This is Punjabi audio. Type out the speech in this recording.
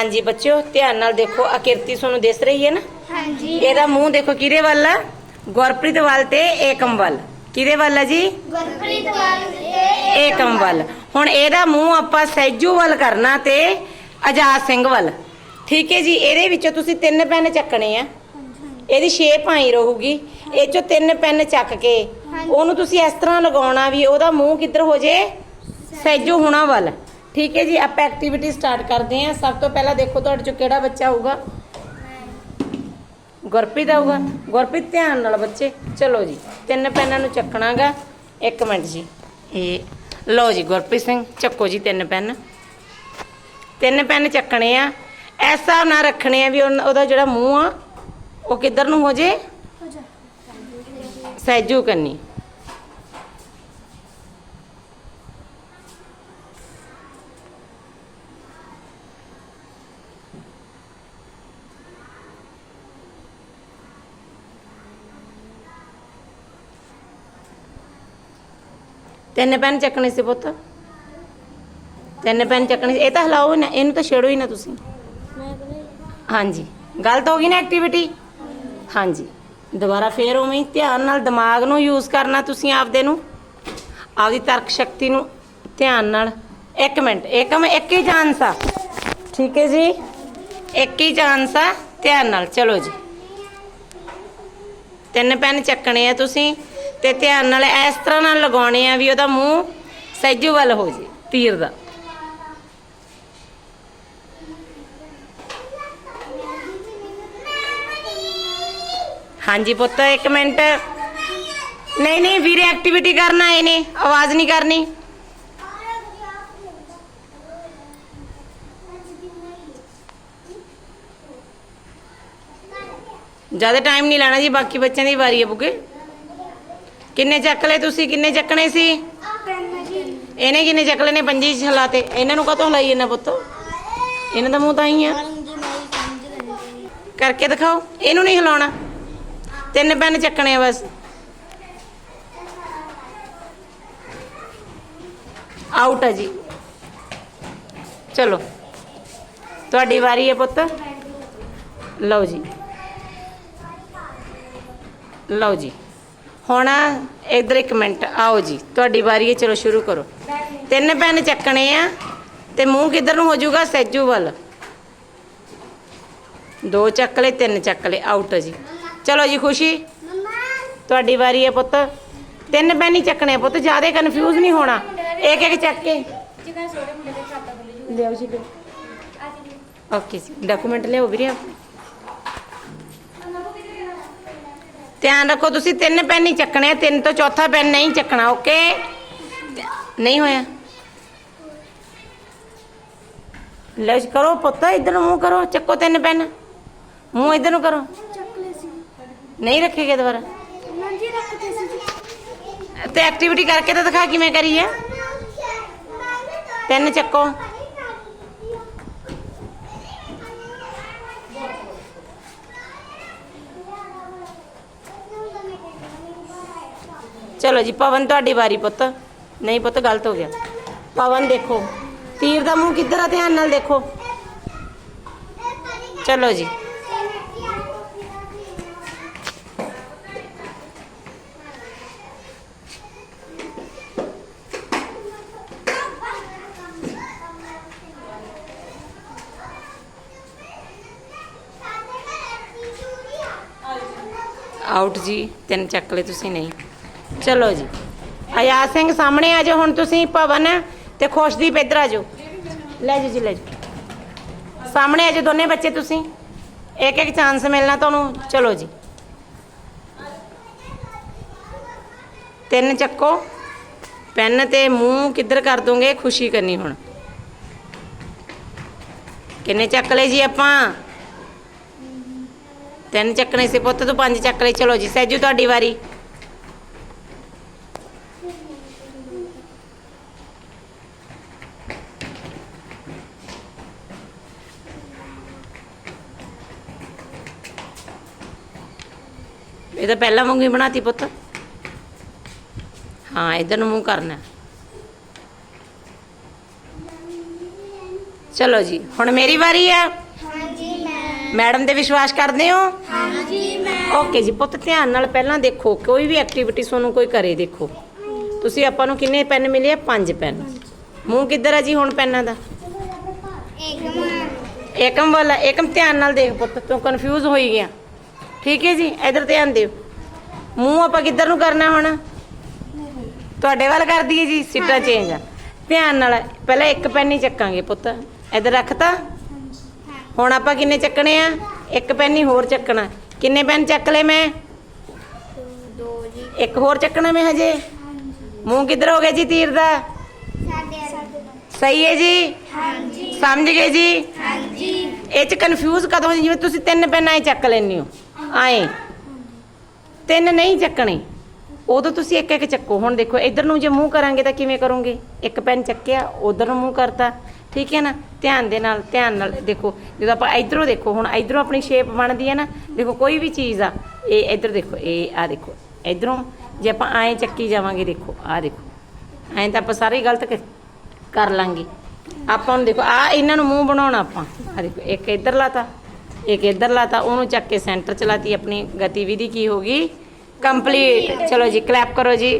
ਹਾਂਜੀ ਬੱਚਿਓ ਧਿਆਨ ਨਾਲ ਦੇਖੋ ਆਕਿਰਤੀ ਤੁਹਾਨੂੰ ਦਿਸ ਰਹੀ ਹੈ ਨਾ? ਹਾਂਜੀ। ਇਹਦਾ ਮੂੰਹ ਦੇਖੋ ਕਿਹਦੇ ਵੱਲ? ਆ ਗੁਰਪ੍ਰੀਤ ਵੱਲ ਤੇ ਏਕਮ ਵੱਲ। ਕਿਹਦੇ ਵੱਲ ਆ ਜੀ? ਗੁਰਪ੍ਰੀਤ ਵਾਲ ਤੇ ਏਕਮ ਵੱਲ। ਹੁਣ ਇਹਦਾ ਮੂੰਹ ਆਪਾਂ ਸੈਜੂ ਵੱਲ ਕਰਨਾ ਤੇ ਆਜ਼ਾਦ ਸਿੰਘ ਵੱਲ। ਠੀਕ ਹੈ ਜੀ ਇਹਦੇ ਵਿੱਚੋਂ ਤੁਸੀਂ ਤਿੰਨ ਪੈਨ ਚੱਕਣੇ ਆ। ਇਹਦੀ ਸ਼ੇਪ ਆਈ ਰਹੂਗੀ। ਇਹ ਚੋਂ ਤਿੰਨ ਪੈਨ ਚੱਕ ਕੇ ਉਹਨੂੰ ਤੁਸੀਂ ਇਸ ਤਰ੍ਹਾਂ ਲਗਾਉਣਾ ਵੀ ਉਹਦਾ ਮੂੰਹ ਕਿੱਧਰ ਹੋ ਜੇ? ਸੈਜੂ ਹੋਣਾ ਵੱਲ। ਠੀਕ ਹੈ ਜੀ, ਆਪਾਂ ਐਕਟੀਵਿਟੀ ਸਟਾਰਟ ਕਰਦੇ ਹਾਂ। ਸਭ ਤੋਂ ਪਹਿਲਾਂ ਦੇਖੋ ਤੁਹਾਡੇ ਚੋਂ ਕਿਹੜਾ ਬੱਚਾ ਆਊਗਾ। ਗੁਰਪ੍ਰੀਤ ਆਊਗਾ। ਗੁਰਪ੍ਰੀਤ, ਧਿਆਨ ਨਾਲ ਬੱਚੇ। ਚਲੋ ਜੀ, ਤਿੰਨ ਪੈਨਾਂ ਨੂੰ ਚੱਕਣਾਗਾ। ਇੱਕ ਮਿੰਟ ਜੀ। ਇਹ, ਲਓ ਜੀ, ਗੁਰਪ੍ਰੀਤ ਸਿੰਘ, ਚੱਕੋ ਜੀ ਤਿੰਨ ਪੈਨ। ਤਿੰਨ ਪੈਨ ਚੱਕਣੇ ਆ। ਇਸ ਹਿਸਾਬ ਨਾਲ ਰੱਖਣੇ ਆ ਵੀ ਉਹਨ- ਉਹਦਾ ਜਿਹੜਾ ਮੂੰਹ ਆ, ਉਹ ਕਿੱਧਰ ਨੂੰ ਹੋ ਜੇ? ਸਹਿਜੂ ਕੰਨੀ। ਤਿੰਨ ਪੈਨ ਚੱਕਣੇ ਸੀ ਪੁੱਤ। ਤਿੰਨ ਪੈਨ ਚੱਕਣੇ ਸੀ। ਇਹ ਤਾਂ ਹਿਲਾਓ ਹੀ ਨਾ, ਇਹਨੂੰ ਤਾਂ ਛੇੜੋ ਹੀ ਨਾ ਤੁਸੀਂ। ਹਾਂਜੀ। ਗਲਤ ਹੋ ਗਈ ਨਾ ਐਕਟੀਵਿਟੀ ਹਾਂਜੀ। ਦੁਬਾਰਾ ਫੇਰ ਉਵੇਂ ਧਿਆਨ ਨਾਲ ਦਿਮਾਗ ਨੂੰ ਯੂਜ਼ ਕਰਨਾ ਤੁਸੀਂ ਆਪਦੇ ਨੂੰ। ਆਪਦੀ ਤਰਕ ਸ਼ਕਤੀ ਨੂੰ ਧਿਆਨ ਨਾਲ। ਇੱਕ ਮਿੰਟ, ਇੱਕ ਮੈਂ, ਇੱਕ ਹੀ ਚਾਂਸ ਆ। ਠੀਕ ਹੈ ਜੀ? ਇੱਕ ਹੀ ਚਾਂਸ ਆ, ਧਿਆਨ ਨਾਲ। ਚਲੋ ਜੀ। ਤਿੰਨ ਪੈਨ ਚੱਕਣੇ ਆ ਤੁਸੀਂ। ਤੇ ਧਿਆਨ ਨਾਲ ਇਸ ਤਰ੍ਹਾਂ ਨਾਲ ਲਗਾਉਣੇ ਆ ਵੀ ਉਹਦਾ ਮੂੰਹ ਸੈਜੂ ਵੱਲ ਹੋ ਜੇ, ਤੀਰ ਦਾ। ਹਾਂਜੀ ਪੁੱਤ, ਇੱਕ ਮਿੰਟ। ਨਹੀਂ ਨਹੀਂ, ਵੀਰੇ ਐਕਟੀਵਿਟੀ ਕਰਨਾ ਆਏ ਨੇ, ਆਵਾਜ਼ ਨਹੀਂ ਕਰਨੀ। ਜ਼ਿਆਦਾ ਟਾਈਮ ਨਹੀਂ ਲੈਣਾ ਜੀ, ਬਾਕੀ ਬੱਚਿਆਂ ਦੀ ਵਾਰੀ ਹੈ ਬੁਗੇ। ਕਿੰਨੇ ਚੱਕ ਲਏ ਤੁਸੀਂ? ਕਿੰਨੇ ਚੱਕਣੇ ਸੀ? ਇਹਨੇ ਕਿੰਨੇ ਚੱਕ ਲਏ ਨੇ ਪੰਜੀ ਛਲਾ ਤੇ ਇਹਨਾਂ ਨੂੰ ਕਦੋਂ ਲਾਈ ਇਹਨਾਂ ਪੁੱਤ? ਇਹਨਾਂ ਦਾ ਮੂੰਹ ਤਾਂ ਹੀ ਆ। ਕਰਕੇ ਦਿਖਾਓ। ਇਹਨੂੰ ਨਹੀਂ ਹਿਲਾਉਣਾ। ਤਿੰਨ ਪੈਨ ਚੱਕਣੇ ਆ ਬਸ। ਆਊਟ ਹੈ ਜੀ। ਚਲੋ। ਤੁਹਾਡੀ ਵਾਰੀ ਹੈ ਪੁੱਤ। ਲਓ ਜੀ। ਲਓ ਜੀ। ਹੁਣ ਇਧਰ ਇੱਕ ਮਿੰਟ ਆਓ ਜੀ ਤੁਹਾਡੀ ਵਾਰੀ ਹੈ ਚਲੋ ਸ਼ੁਰੂ ਕਰੋ। ਤਿੰਨ ਪੈਨ ਚੱਕਣੇ ਆ ਤੇ ਮੂੰਹ ਕਿੱਧਰ ਨੂੰ ਹੋ ਜਾਊਗਾ ਸੈਜੂ ਵੱਲ। ਦੋ ਚੱਕ ਲਏ ਤਿੰਨ ਚੱਕ ਲਏ ਆਊਟ ਜੀ। ਚਲੋ ਜੀ ਖੁਸ਼ੀ? ਤੁਹਾਡੀ ਵਾਰੀ ਹੈ ਪੁੱਤ। ਤਿੰਨ ਪੈਨ ਹੀ ਚੱਕਣੇ ਪੁੱਤ ਜ਼ਿਆਦਾ ਕਨਫਿਊਜ਼ ਨਹੀਂ ਹੋਣਾ। ਇੱਕ ਇੱਕ ਚੱਕ ਕੇ। ਲਿਆਓ ਜੀ ਓਕੇ ਜੀ। ਡਾਕੂਮੈਂਟ ਲਿਆਓ ਵੀਰੇ ਆਪਣੇ ਧਿਆਨ ਰੱਖੋ, ਤੁਸੀਂ ਤਿੰਨ ਪੈਨ ਹੀ ਚੱਕਣੇ ਤਿੰਨ ਤੋਂ ਚੌਥਾ ਪੈਨ ਨਹੀਂ ਚੱਕਣਾ, ਓਕੇ? ਨਹੀਂ ਹੋਇਆ। ਲੈ ਕਰੋ ਪੁੱਤ, ਇਧਰ ਨੂੰ ਮੂੰਹ ਕਰੋ, ਚੱਕੋ ਤਿੰਨ ਪੈਨ। ਮੂੰਹ ਇਧਰ ਨੂੰ ਕਰੋ। ਨਹੀਂ ਰੱਖੇਗੇ ਦੁਬਾਰਾ। ਤੇ ਐਕਟੀਵਿਟੀ ਕਰਕੇ ਤਾਂ ਦਿਖਾ ਕਿਵੇਂ ਕਰੀ ਹੈ ਤਿੰਨ ਚੱਕੋ। ਚਲੋ ਜੀ, ਪਵਨ ਤੁਹਾਡੀ ਵਾਰੀ ਪੁੱਤ। ਨਹੀਂ ਪੁੱਤ, ਗਲਤ ਹੋ ਗਿਆ। ਪਵਨ ਦੇਖੋ, ਤੀਰ ਦਾ ਮੂੰਹ ਕਿੱਧਰ ਆ ਧਿਆਨ ਨਾਲ ਦੇਖੋ। ਚਲੋ ਜੀ। ਆਊਟ ਜੀ, ਤਿੰਨ ਚੱਕ ਲਏ ਤੁਸੀਂ, ਨਹੀਂ। ਚਲੋ ਜੀ। ਆਯਾਤ ਸਿੰਘ ਸਾਹਮਣੇ ਆ ਜਾਓ, ਹੁਣ ਤੁਸੀਂ ਭਵਨ ਤੇ ਖੁਸ਼ਦੀਪ ਇੱਧਰ ਆ ਜਾਓ। ਲੈ ਜਾਓ ਜੀ, ਲੈ ਜਾਓ। ਸਾਹਮਣੇ ਆ ਜਾਓ ਦੋਨੇ ਬੱਚੇ ਤੁਸੀਂ। ਇੱਕ ਇੱਕ ਚਾਂਸ ਮਿਲਣਾ ਤੁਹਾਨੂੰ। ਚਲੋ ਜੀ। ਤਿੰਨ ਚੱਕੋ। ਪੈਨ ਤੇ ਮੂੰਹ ਕਿੱਧਰ ਕਰ ਦੋਗੇ? ਖੁਸ਼ੀ ਕਰਨੀ ਹੁਣ। ਕਿੰਨੇ ਚੱਕ ਲਏ ਜੀ ਆਪਾਂ? ਤਿੰਨ ਚੱਕਣੇ ਸੀ ਪੁੱਤ, ਤੂੰ ਪੰਜ ਚੱਕ ਲਏ। ਚਲੋ ਜੀ ਸੈਜੂ ਤੁਹਾਡੀ ਵਾਰੀ। ਇਹ ਤਾਂ ਪਹਿਲਾਂ ਵਾਂਗੂ ਹੀ ਬਣਾਤੀ ਪੁੱਤ। ਹਾਂ ਇਧਰ ਨੂੰ ਮੂੰਹ ਕਰਨਾ। ਚਲੋ ਜੀ ਹੁਣ ਮੇਰੀ ਵਾਰੀ ਆ। ਹਾਂਜੀ ਮੈਡਮ ਤੇ ਵਿਸ਼ਵਾਸ ਕਰਦੇ ਹੋ? ਹਾਂਜੀ ਮੈਂ। ਓਕੇ ਜੀ ਪੁੱਤ ਧਿਆਨ ਨਾਲ ਪਹਿਲਾਂ ਦੇਖੋ ਕੋਈ ਵੀ ਐਕਟੀਵਿਟੀ ਤੁਹਾਨੂੰ ਕੋਈ ਕਰੇ ਦੇਖੋ। ਤੁਸੀਂ ਆਪਾਂ ਨੂੰ ਕਿੰਨੇ ਪੈਨ ਮਿਲੇ ਆ? ਪੰਜ ਪੈਨ। ਮੂੰਹ ਕਿੱਧਰ ਆ ਜੀ ਹੁਣ ਪੈਨਾਂ ਦਾ? ਇੱਕ ਏਕਮ ਵਾਲਾ ਏਕਮ ਧਿਆਨ ਨਾਲ ਦੇਖ ਪੁੱਤ ਤੂੰ ਕਨਫਿਊਜ਼ ਹੋਈ ਗਿਆ। ਠੀਕ ਹੈ ਜੀ ਇਧਰ ਧਿਆਨ ਦਿਓ। ਮੂੰਹ ਆਪਾਂ ਕਿੱਧਰ ਨੂੰ ਕਰਨਾ ਹੁਣ? ਤੁਹਾਡੇ ਵੱਲ ਕਰ ਦਈਏ ਜੀ ਸਿੱਟਾ ਚੇਂਜ ਆ। ਧਿਆਨ ਨਾਲ ਪਹਿਲਾਂ ਇੱਕ ਪੈਨ ਹੀ ਚੱਕਾਂਗੇ ਪੁੱਤ। ਇਧਰ ਰੱਖਤਾ ਹੁਣ ਆਪਾਂ ਕਿੰਨੇ ਚੱਕਣੇ ਆ? ਇੱਕ ਪੈਨ ਹੀ ਹੋਰ ਚੱਕਣਾ। ਕਿੰਨੇ ਪੈਨ ਚੱਕ ਲਏ ਮੈਂ? ਦੋ ਜੀ। ਇੱਕ ਹੋਰ ਚੱਕਣਾ ਮੈਂ ਹਜੇ? ਮੂੰਹ ਕਿੱਧਰ ਹੋ ਗਿਆ ਜੀ ਤੀਰ ਦਾ? ਸਹੀ ਹੈ ਜੀ? ਹਾਂਜੀ। ਸਮਝ ਗਏ ਜੀ? ਹਾਂਜੀ। ਇਹ ਚ ਕਨਫਿਊਜ਼ ਕਦੋਂ ਜਿਵੇਂ ਤੁਸੀਂ ਤਿੰਨ ਪੈਨ ਆਏ ਚੱਕ ਲੈਂਦੇ ਹੋ। ਆਏ। ਤਿੰਨ ਨਹੀਂ ਚੱਕਣੇ। ਉਦੋਂ ਤੁਸੀਂ ਇੱਕ ਇੱਕ ਚੱਕੋ। ਹੁਣ ਦੇਖੋ, ਇਧਰ ਨੂੰ ਜੇ ਮੂੰਹ ਕਰਾਂਗੇ ਤਾਂ ਕਿਵੇਂ ਕਰੋਗੇ? ਇੱਕ ਪੈਨ ਚੱਕਿਆ, ਉਧਰ ਨੂੰ ਮੂੰਹ ਕਰਤਾ। ਠੀਕ ਹੈ ਨਾ? ਧਿਆਨ ਦੇ ਨਾਲ, ਧਿਆਨ ਨਾਲ ਦੇਖੋ। ਜਦੋਂ ਆਪਾਂ ਇਧਰੋਂ ਦੇਖੋ, ਹੁਣ ਇਧਰੋਂ ਆਪਣੀ ਸ਼ੇਪ ਬਣਦੀ ਹੈ ਨਾ, ਦੇਖੋ ਕੋਈ ਵੀ ਚੀਜ਼ ਆ, ਇਹ ਇਧਰ ਦੇਖੋ, ਇਹ ਆ ਦੇਖੋ। ਇਧਰੋਂ ਜੇ ਆਪਾਂ ਐਂ ਚੱਕੀ ਜਾਵਾਂਗੇ, ਦੇਖੋ, ਆ ਦੇਖੋ। ਐਂ ਤਾਂ ਆਪਾਂ ਸਾਰੇ ਗਲਤ ਕਰ- ਲਾਂਗੇ। ਆਪਾਂ ਨੂੰ ਦੇਖੋ, ਆ ਇਹਨਾਂ ਨੂੰ ਮੂੰਹ ਬਣਾਉਣਾ ਆਪਾਂ। ਆ ਦੇਖੋ, ਇੱਕ ਇੱਧਰ ਲਾਤਾ। ਇੱਕ ਇੱਧਰ ਲਾਤਾ, ਉਹਨੂੰ ਚੱਕ ਕੇ ਸੈਂਟਰ ਚ ਲਾਤੀ, ਆਪਣੀ ਗਤੀਵਿਧੀ ਕੀ ਹੋਗੀ ਕੰਪਲੀਟ ਚਲੋ ਜੀ ਕਲੈਪ ਕਰੋ ਜੀ।